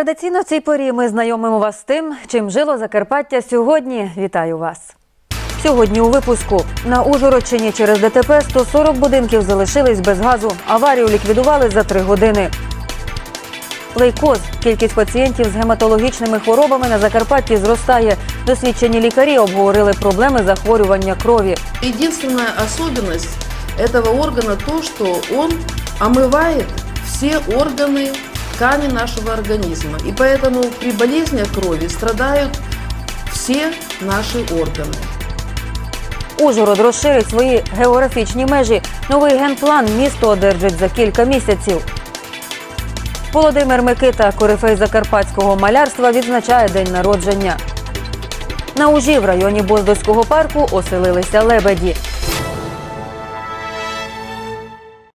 Традиційно в цій порі ми знайомимо вас з тим, чим жило Закарпаття сьогодні. Вітаю вас. Сьогодні у випуску на Ужгородщині через ДТП 140 будинків залишились без газу. Аварію ліквідували за три години. Лейкоз. Кількість пацієнтів з гематологічними хворобами на Закарпатті зростає. Досвідчені лікарі обговорили проблеми захворювання крові. Единственная особенность этого органа то, что он омывает все органы ткани нашего организма. И поэтому при болезнях крови страдают все наши органы. Ужгород розширить свої географічні межі. Новий генплан місто одержить за кілька місяців. Володимир Микита, корифей закарпатського малярства, відзначає день народження. На Ужі в районі Боздоського парку оселилися лебеді.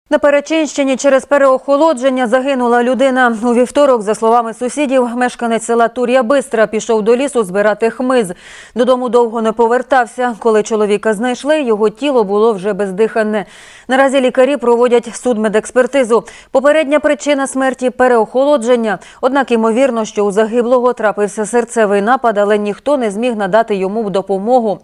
На Перечинщині через переохолодження загинула людина. У вівторок, за словами сусідів, мешканець села Тур'я Бистра пішов до лісу збирати хмиз. Додому довго не повертався. Коли чоловіка знайшли, його тіло було вже бездиханне. Наразі лікарі проводять судмедекспертизу. Попередня причина смерті переохолодження. Однак ймовірно, що у загиблого трапився серцевий напад, але ніхто не зміг надати йому допомогу.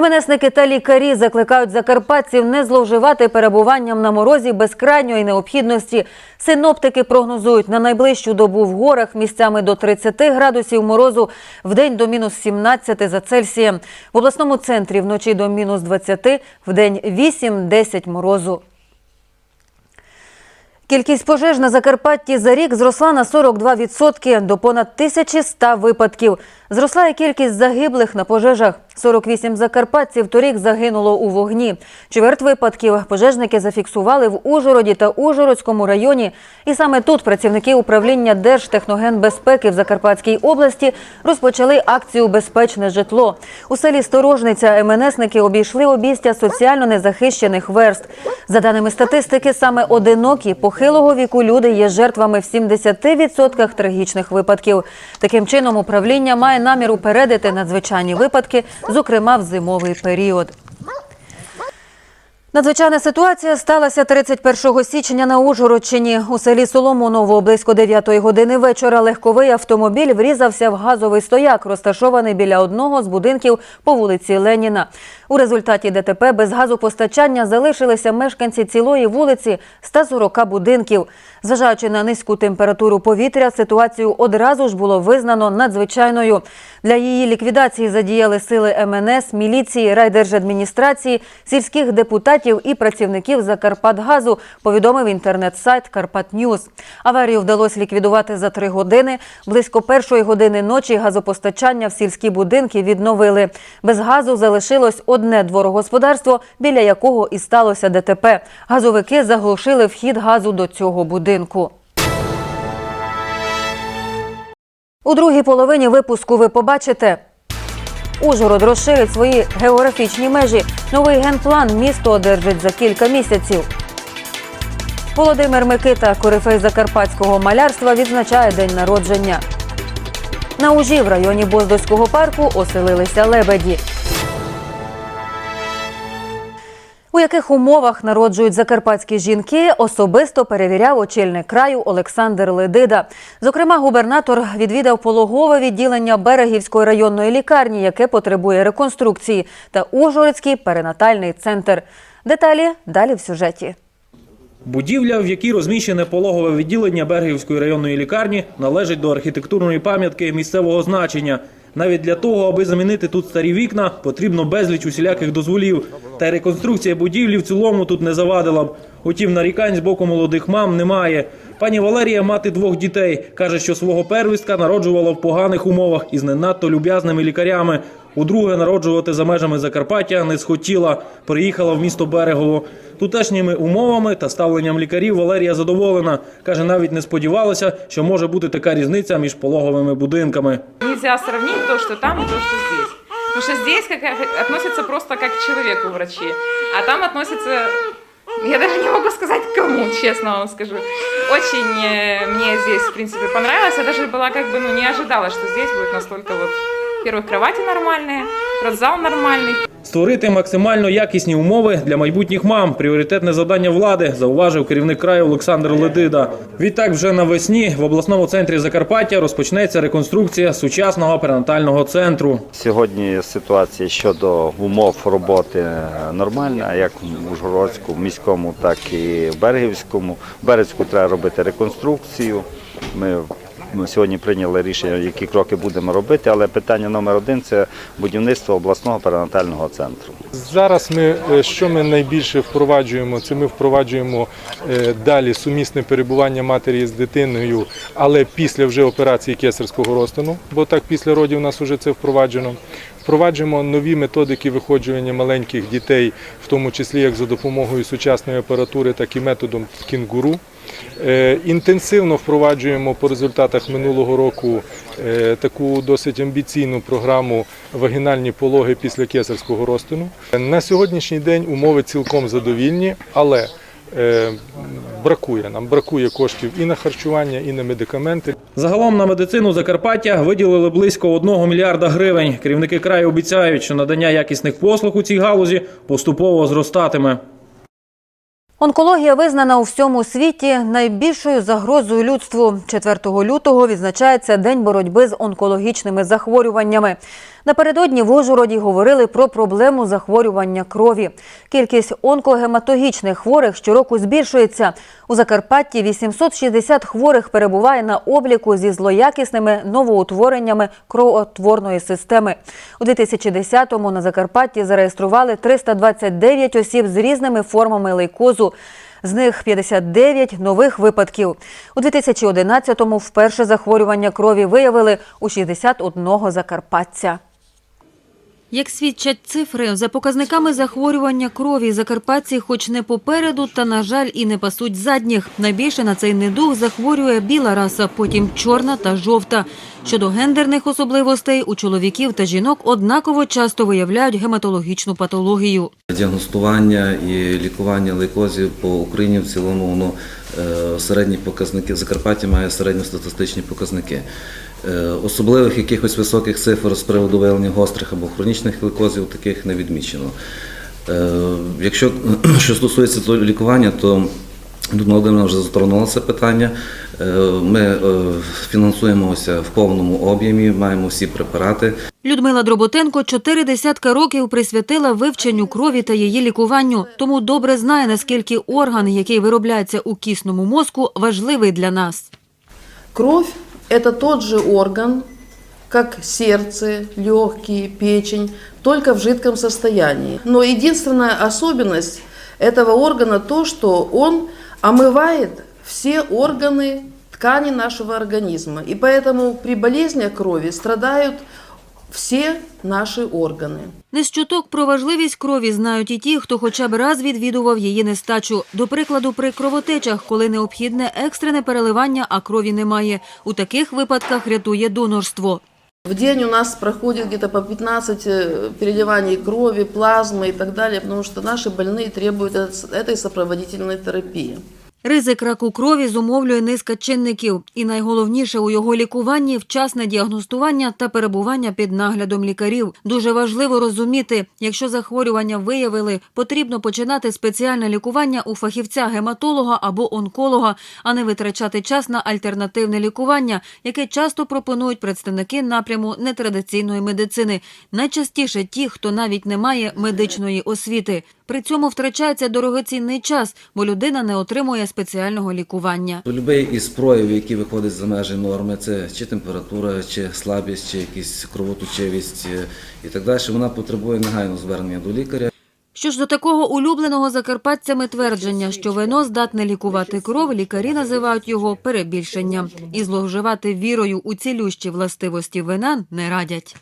МНСники та лікарі закликають закарпатців не зловживати перебуванням на морозі без крайньої необхідності. Синоптики прогнозують на найближчу добу в горах місцями до 30 градусів морозу, в день до мінус 17 за Цельсієм. В обласному центрі вночі до мінус 20, в день 8-10 морозу. Кількість пожеж на Закарпатті за рік зросла на 42% до понад 1100 випадків. Зросла і кількість загиблих на пожежах. 48 закарпатців торік загинуло у вогні. Чверть випадків пожежники зафіксували в Ужгороді та Ужгородському районі. І саме тут працівники управління Держтехногенбезпеки в Закарпатській області розпочали акцію Безпечне житло. У селі Сторожниця МНСники обійшли обійстя соціально незахищених верст. За даними статистики, саме одинокі похилого віку люди є жертвами в 70% трагічних випадків. Таким чином, управління має намір упередити надзвичайні випадки, зокрема в зимовий період. Надзвичайна ситуація сталася 31 січня на Ужгородщині. У селі Соломоново близько 9 години вечора легковий автомобіль врізався в газовий стояк, розташований біля одного з будинків по вулиці Леніна. У результаті ДТП без газопостачання залишилися мешканці цілої вулиці 140 будинків. Зважаючи на низьку температуру повітря, ситуацію одразу ж було визнано надзвичайною. Для її ліквідації задіяли сили МНС, міліції, райдержадміністрації, сільських депутатів і працівників Закарпатгазу, повідомив інтернет-сайт Карпат Ньюз. Аварію вдалося ліквідувати за три години. Близько першої години ночі газопостачання в сільські будинки відновили. Без газу залишилось одне дворогосподарство, біля якого і сталося ДТП. Газовики заглушили вхід газу до цього будинку. У другій половині випуску ви побачите. Ужгород розширить свої географічні межі. Новий генплан місто одержить за кілька місяців. Володимир Микита, корифей закарпатського малярства, відзначає день народження. На Ужі в районі Боздоського парку оселилися лебеді. У яких умовах народжують закарпатські жінки, особисто перевіряв очільник краю Олександр Ледида. Зокрема, губернатор відвідав пологове відділення Берегівської районної лікарні, яке потребує реконструкції, та Ужгородський перинатальний центр. Деталі далі в сюжеті. Будівля, в якій розміщене пологове відділення Бергівської районної лікарні, належить до архітектурної пам'ятки місцевого значення. Навіть для того, аби замінити тут старі вікна, потрібно безліч усіляких дозволів. Та й реконструкція будівлі в цілому тут не завадила б. Утім, нарікань з боку молодих мам немає. Пані Валерія, мати двох дітей, каже, що свого первістка народжувала в поганих умовах із не надто люб'язними лікарями. Удруге народжувати за межами Закарпаття не схотіла. Приїхала в місто Берегово. Тутешніми умовами та ставленням лікарів Валерія задоволена. Каже, навіть не сподівалася, що може бути така різниця між пологовими будинками. Нельзя сравнить то, что там, и то, что здесь. Потому что здесь как, относятся просто как к человеку врачи, а там относятся... Я даже не могу сказать к кому, честно вам скажу. Очень э, мне здесь, в принципе, понравилось. Я даже была как бы, ну, не ожидала, что здесь будет настолько вот... Во-первых, кровати нормальные, родзал нормальный. Створити максимально якісні умови для майбутніх мам пріоритетне завдання влади, зауважив керівник краю Олександр Ледида. Відтак, вже навесні в обласному центрі Закарпаття розпочнеться реконструкція сучасного перинатального центру. Сьогодні ситуація щодо умов роботи нормальна, як в Ужгородську, в міському, так і в Бергівському. В Березьку треба робити реконструкцію. Ми ми сьогодні прийняли рішення, які кроки будемо робити, але питання номер один це будівництво обласного перинатального центру. Зараз ми е, що ми найбільше впроваджуємо, це ми впроваджуємо е, далі сумісне перебування матері з дитиною, але після вже операції кесарського розтину, бо так після родів у нас вже це впроваджено. Впроваджуємо нові методики виходжування маленьких дітей, в тому числі як за допомогою сучасної апаратури, так і методом кінгуру. Е, Інтенсивно впроваджуємо по результатах минулого року е, таку досить амбіційну програму вагінальні пологи після кесарського розтину. На сьогоднішній день умови цілком задовільні, але е, бракує нам бракує коштів і на харчування, і на медикаменти. Загалом на медицину Закарпаття виділили близько 1 мільярда гривень. Керівники краю обіцяють, що надання якісних послуг у цій галузі поступово зростатиме. Онкологія визнана у всьому світі найбільшою загрозою людству. 4 лютого відзначається День боротьби з онкологічними захворюваннями. Напередодні в Ужгороді говорили про проблему захворювання крові. Кількість онкогематологічних хворих щороку збільшується. У Закарпатті 860 хворих перебуває на обліку зі злоякісними новоутвореннями кровотворної системи. У 2010-му на Закарпатті зареєстрували 329 осіб з різними формами лейкозу. З них 59 нових випадків. У 2011-му вперше захворювання крові виявили у 61 закарпатця. Як свідчать цифри, за показниками захворювання крові закарпатці хоч не попереду, та, на жаль, і не пасуть задніх. Найбільше на цей недуг захворює біла раса, потім чорна та жовта. Щодо гендерних особливостей, у чоловіків та жінок однаково часто виявляють гематологічну патологію. Діагностування і лікування лейкозів по Україні в цілому воно е, середні показники. Закарпаття має середньостатистичні показники. Е, Особливих якихось високих цифр з приводу виявлення гострих або хронічних лейкозів таких не відмічено. Е, Якщо що стосується того лікування, то Людмила Володимирівна вже затронула це питання. Е, Ми фінансуємося в повному об'ємі, маємо всі препарати. Людмила Дроботенко чотири десятка років присвятила вивченню крові та її лікуванню, тому добре знає, наскільки орган, який виробляється у кісному мозку, важливий для нас. Кровь – это тот же орган, как сердце, легкие, печень, только в жидком состоянии. Но единственная особенность этого органа то, что он омывает все органы ткани нашего организма. И поэтому при болезнях крови страдают все наши органы. Не з чуток про важливість крові знають і ті, хто хоча б раз відвідував її нестачу. До прикладу, при кровотечах, коли необхідне екстрене переливання, а крові немає. У таких випадках рятує донорство. В день у нас проходит где-то по 15 э, переливаний крови, плазмы и так далее, потому что наши больные требуют эт- этой сопроводительной терапии. Ризик раку крові зумовлює низка чинників. І найголовніше у його лікуванні – вчасне діагностування та перебування під наглядом лікарів. Дуже важливо розуміти, якщо захворювання виявили, потрібно починати спеціальне лікування у фахівця-гематолога або онколога, а не витрачати час на альтернативне лікування, яке часто пропонують представники напряму нетрадиційної медицини. Найчастіше ті, хто навіть не має медичної освіти. При цьому втрачається дорогоцінний час, бо людина не отримує спеціального лікування. Любий із проявів, які виходять за межі норми, це чи температура, чи слабість, чи якісь кровоточивість е, і так далі, вона потребує негайного звернення до лікаря. Що ж до такого улюбленого закарпатцями твердження, що вино здатне лікувати кров, лікарі називають його перебільшенням. І зловживати вірою у цілющі властивості вина не радять.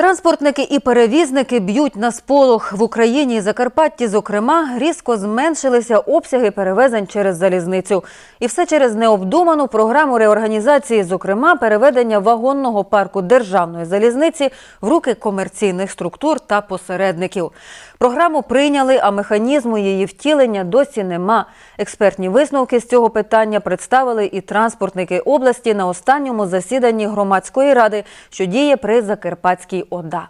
Транспортники і перевізники б'ють на сполох. В Україні і Закарпатті, зокрема, різко зменшилися обсяги перевезень через залізницю. І все через необдуману програму реорганізації, зокрема, переведення вагонного парку державної залізниці в руки комерційних структур та посередників. Програму прийняли, а механізму її втілення досі нема. Експертні висновки з цього питання представили і транспортники області на останньому засіданні громадської ради, що діє при Закарпатській ОДА.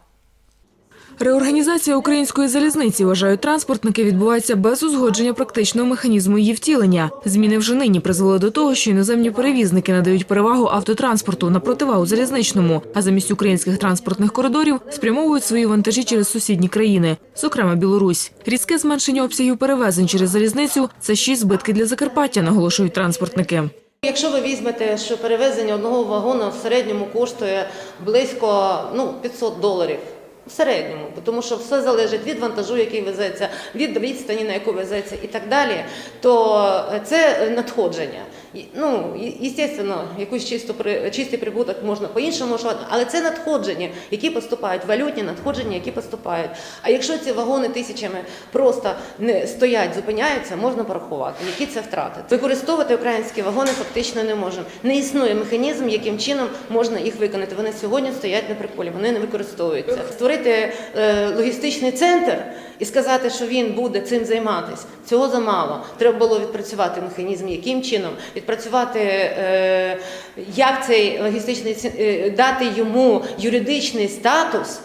Реорганізація української залізниці, вважають транспортники, відбувається без узгодження практичного механізму її втілення. Зміни вже нині призвели до того, що іноземні перевізники надають перевагу автотранспорту на противагу залізничному, а замість українських транспортних коридорів спрямовують свої вантажі через сусідні країни, зокрема Білорусь. Різке зменшення обсягів перевезень через залізницю це ще й збитки для Закарпаття, наголошують транспортники. Якщо ви візьмете, що перевезення одного вагона в середньому коштує близько ну, 500 доларів. В середньому, тому що все залежить від вантажу, який везеться, від відстані, на яку везеться, і так далі, то е, це надходження. Ну, звісно, якусь чисту чистий прибуток можна по-іншому але це надходження, які поступають, валютні надходження, які поступають. А якщо ці вагони тисячами просто не стоять, зупиняються, можна порахувати, які це втрати. Використовувати українські вагони фактично не можемо. Не існує механізм, яким чином можна їх виконати. Вони сьогодні стоять на приколі, вони не використовуються. Створити е, логістичний центр і сказати, що він буде цим займатися, цього замало. Треба було відпрацювати механізм, яким чином відпрацювати, е, як цей логістичний е, дати йому юридичний статус.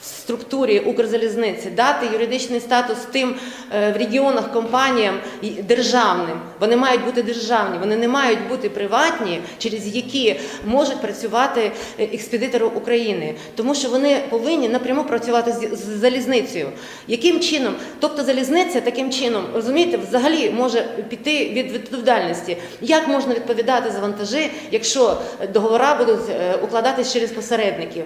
В структурі Укрзалізниці дати юридичний статус тим е, в регіонах компаніям державним. Вони мають бути державні, вони не мають бути приватні, через які можуть працювати е, експедитори України, тому що вони повинні напряму працювати з, залізницею. Яким чином? Тобто залізниця таким чином, розумієте, взагалі може піти від відповідальності. Як можна відповідати за вантажі, якщо договори будуть е, укладатись через посередників?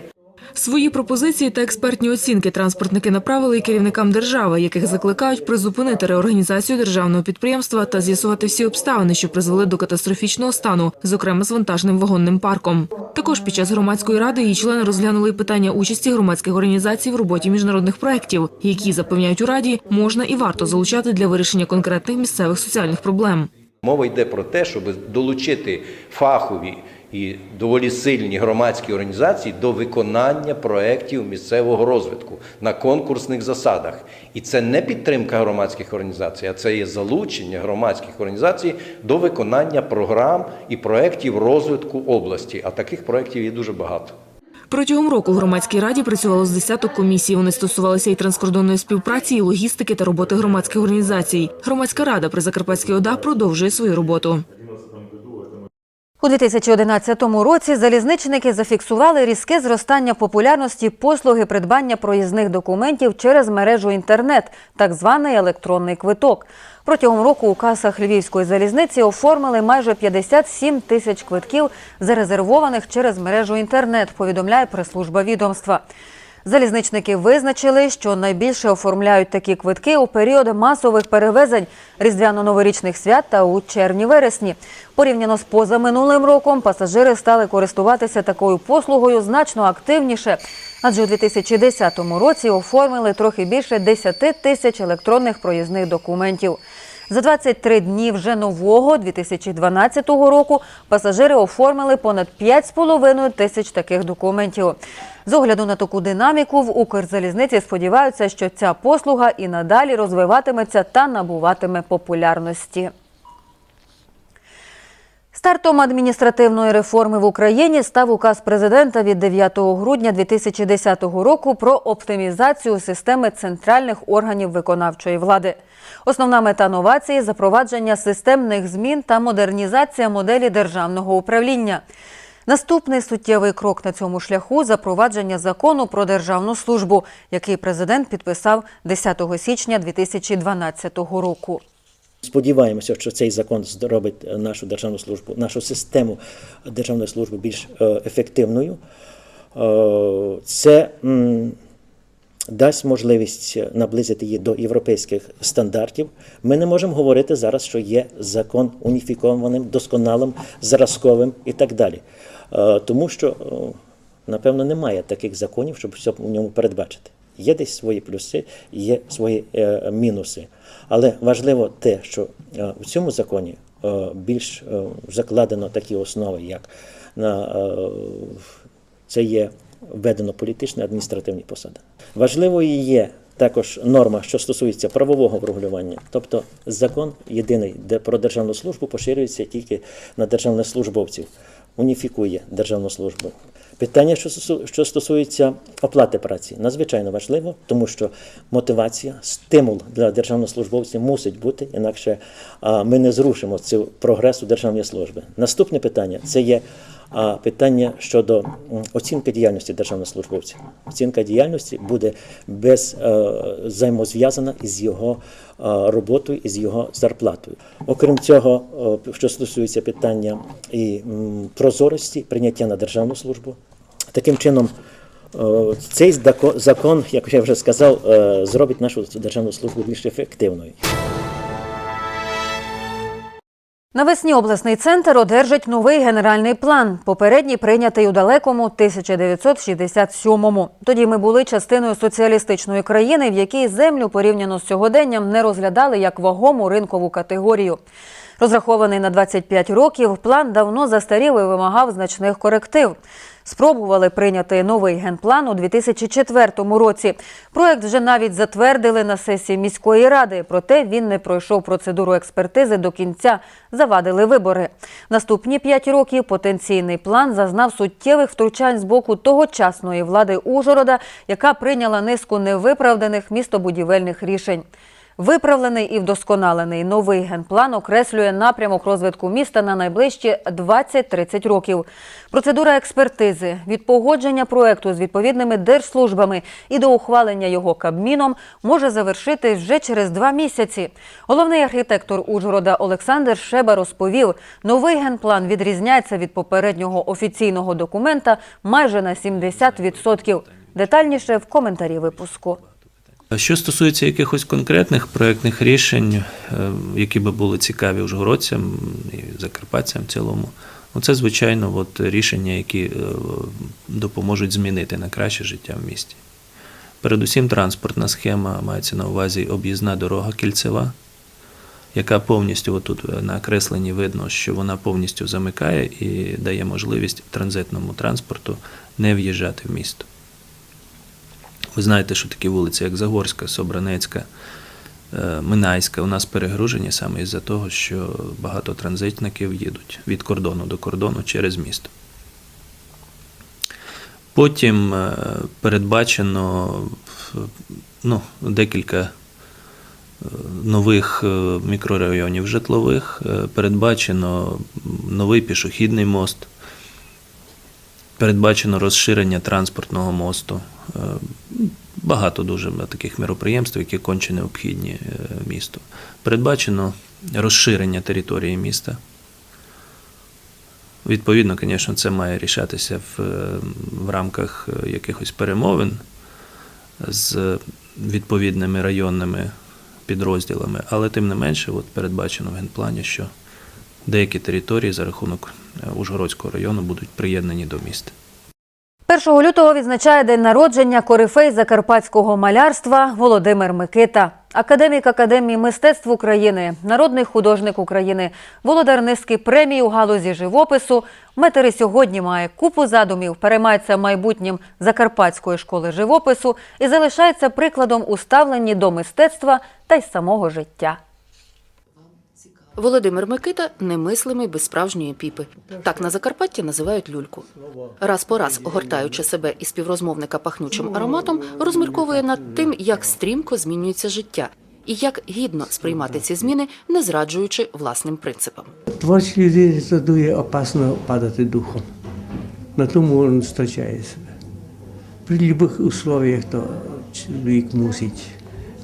Свої пропозиції та експертні оцінки транспортники направили і керівникам держави, яких закликають призупинити реорганізацію державного підприємства та з'ясувати всі обставини, що призвели до катастрофічного стану, зокрема з вантажним вагонним парком. Також під час громадської ради її члени розглянули питання участі громадських організацій в роботі міжнародних проєктів, які запевняють у раді можна і варто залучати для вирішення конкретних місцевих соціальних проблем. Мова йде про те, щоб долучити фахові і доволі сильні громадські організації до виконання проєктів місцевого розвитку на конкурсних засадах. І це не підтримка громадських організацій, а це є залучення громадських організацій до виконання програм і проєктів розвитку області. А таких проєктів є дуже багато. Протягом року в громадській раді працювало з десяток комісій. Вони стосувалися і транскордонної співпраці, і логістики та роботи громадських організацій. Громадська рада при Закарпатській ОДА продовжує свою роботу. У 2011 році залізничники зафіксували різке зростання популярності послуги придбання проїзних документів через мережу інтернет, так званий електронний квиток. Протягом року у касах Львівської залізниці оформили майже 57 тисяч квитків, зарезервованих через мережу інтернет, повідомляє прес-служба відомства. Залізничники визначили, що найбільше оформляють такі квитки у період масових перевезень різдвяно-новорічних свят та у червні-вересні. Порівняно з позаминулим роком пасажири стали користуватися такою послугою значно активніше, адже у 2010 році оформили трохи більше 10 тисяч електронних проїзних документів. За 23 дні вже нового 2012 року пасажири оформили понад 5,5 тисяч таких документів. З огляду на таку динаміку в Укрзалізниці сподіваються, що ця послуга і надалі розвиватиметься та набуватиме популярності. Стартом адміністративної реформи в Україні став указ президента від 9 грудня 2010 року про оптимізацію системи центральних органів виконавчої влади. Основна мета новації запровадження системних змін та модернізація моделі державного управління. Наступний суттєвий крок на цьому шляху запровадження закону про державну службу, який президент підписав 10 січня 2012 року. Сподіваємося, що цей закон зробить нашу державну службу, нашу систему державної служби більш е, ефективною. Е, Це дасть можливість наблизити її до європейських стандартів. Ми не можемо говорити зараз, що є закон уніфікованим, досконалим, зразковим і так далі. Е, Тому що, напевно, немає таких законів, щоб все в ньому передбачити. Є десь свої плюси, є свої е, мінуси. Але важливо те, що е, в цьому законі е, більш закладено такі основи, як на це є введено політичні адміністративні посади. Важливою є також норма, що стосується правового врегулювання. Тобто закон єдиний, де про державну службу поширюється тільки на державних службовців. уніфікує державну службу. Питання, що стосується оплати праці, надзвичайно важливо, тому що мотивація, стимул для державнослужбовців мусить бути, інакше ми не зрушимо цю прогресу державної служби. Наступне питання це є а, питання щодо оцінки діяльності державнослужбовця. Оцінка діяльності буде без е, взаємозв'язана із його е, роботою, із його зарплатою. Окрім цього, е, що стосується питання і прозорості прийняття на державну службу, таким чином. Цей закон, як я вже сказав, зробить нашу державну службу більш ефективною. Навесні обласний центр одержить новий генеральний план, попередній прийнятий у далекому 1967-му. Тоді ми були частиною соціалістичної країни, в якій землю порівняно з сьогоденням не розглядали як вагому ринкову категорію. Розрахований на 25 років, план давно застарів і вимагав значних коректив. Спробували прийняти новий генплан у 2004 році. Проект вже навіть затвердили на сесії міської ради, проте він не пройшов процедуру експертизи до кінця. Завадили вибори. Наступні п'ять років потенційний план зазнав суттєвих втручань з боку тогочасної влади Ужгорода, яка прийняла низку невиправданих містобудівельних рішень. Виправлений і вдосконалений новий генплан окреслює напрямок розвитку міста на найближчі 20-30 років. Процедура експертизи від погодження проекту з відповідними держслужбами і до ухвалення його кабміном може завершити вже через два місяці. Головний архітектор Ужгорода Олександр Шеба розповів, новий генплан відрізняється від попереднього офіційного документа майже на 70%. Детальніше в коментарі випуску. Що стосується якихось конкретних проєктних рішень, е, які би були цікаві ужгородцям і закарпатцям в цілому, ну це звичайно от рішення, які е, допоможуть змінити на краще життя в місті. Передусім, транспортна схема мається на увазі об'їзна дорога кільцева, яка повністю отут на кресленні видно, що вона повністю замикає і дає можливість транзитному транспорту не в'їжджати в місто. Ви знаєте, що такі вулиці, як Загорська, Собранецька, е, Минайська, у нас перегружені саме із-за того, що багато транзитників їдуть від кордону до кордону через місто. Потім е, передбачено ну, декілька е, нових мікрорайонів житлових, передбачено новий пішохідний мост, передбачено розширення транспортного мосту. Е, Багато дуже таких міроприємств, які конче необхідні е, місту. Передбачено розширення території міста. Відповідно, звісно, це має рішатися в, е, в рамках якихось перемовин з відповідними районними підрозділами, але тим не менше, от передбачено в генплані, що деякі території за рахунок Ужгородського району будуть приєднані до міста. 1 лютого відзначає день народження корифей закарпатського малярства Володимир Микита. Академік Академії мистецтв України, народний художник України, володар низки премій у галузі живопису. Метр і сьогодні має купу задумів, переймається майбутнім Закарпатської школи живопису і залишається прикладом у ставленні до мистецтва та й самого життя. Володимир Микита немислимий без справжньої піпи. Так на Закарпатті називають люльку. Раз по раз, огортаючи себе і співрозмовника пахнючим ароматом, розмірковує над тим, як стрімко змінюється життя і як гідно сприймати ці зміни, не зраджуючи власним принципам. Творчій людині дуже опасно падати духом. На тому він втрачає себе. При будь-яких условиях то чоловік мусить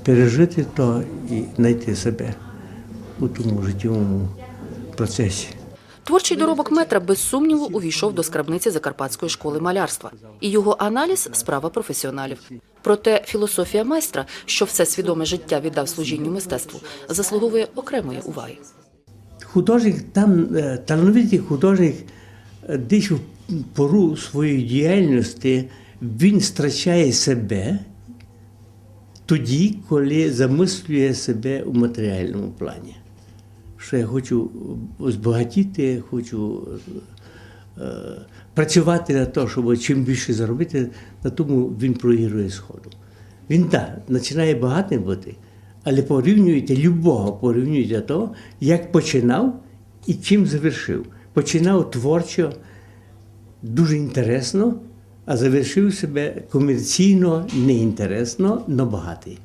пережити то і знайти себе у тому життєвому процесі. Творчий доробок метра без сумніву увійшов до скрабниці Закарпатської школи малярства, і його аналіз справа професіоналів. Проте філософія майстра, що все свідоме життя віддав служінню мистецтву, заслуговує окремої уваги. Художник, там е, талановитий художник е, десь в пору своєї діяльності він страчає себе тоді, коли замислює себе у матеріальному плані. Що я хочу збагатіти, хочу е, працювати на те, щоб чим більше заробити, на тому він проігрує сходу. Він так, починає багатим бути, але порівнюєте любого, порівнюєте того, як починав і чим завершив. Починав творчо, дуже інтересно, а завершив себе комерційно неінтересно, но багатий.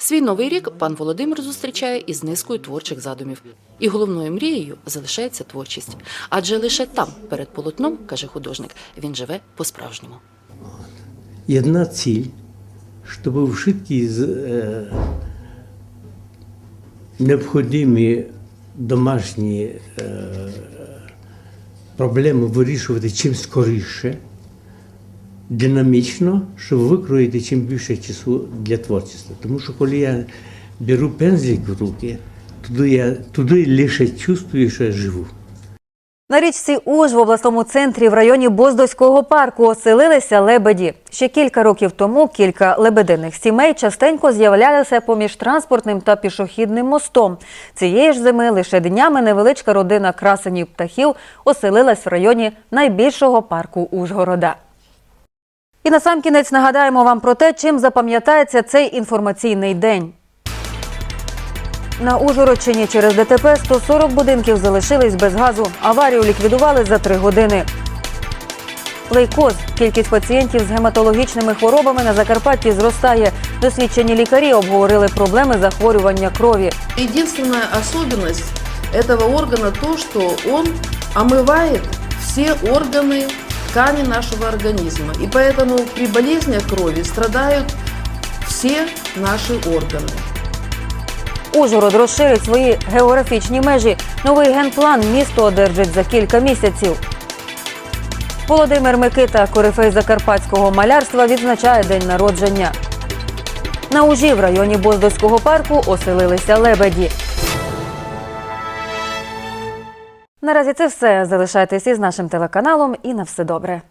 Свій новий рік пан Володимир зустрічає із низкою творчих задумів. І головною мрією залишається творчість. Адже лише там, перед полотном, каже художник, він живе по-справжньому. Одна ціль, щоб всі з, е, необхідні домашні е, проблеми вирішувати чим скоріше, динамічно, щоб викроїти чим більше часу для творчості. Тому що коли я беру пензлик в руки, туди я туди лише чувствую, що я живу. На річці Уж в обласному центрі в районі Боздоського парку оселилися лебеді. Ще кілька років тому кілька лебединих сімей частенько з'являлися поміж транспортним та пішохідним мостом. Цієї ж зими лише днями невеличка родина красенів птахів оселилась в районі найбільшого парку Ужгорода. І насамкінець нагадаємо вам про те, чим запам'ятається цей інформаційний день. На Ужгородщині через ДТП 140 будинків залишились без газу. Аварію ліквідували за три години. Лейкоз. Кількість пацієнтів з гематологічними хворобами на Закарпатті зростає. Досвідчені лікарі обговорили проблеми захворювання крові. Единственная особенность этого органа то, что он омывает все органы ткани нашего организма. И поэтому при болезнях крови страдают все наши органы. Ужгород розширить свої географічні межі. Новий генплан місто одержить за кілька місяців. Володимир Микита, корифей закарпатського малярства, відзначає день народження. На Ужі в районі Боздоського парку оселилися лебеді. Наразі це все. Залишайтесь із нашим телеканалом і на все добре.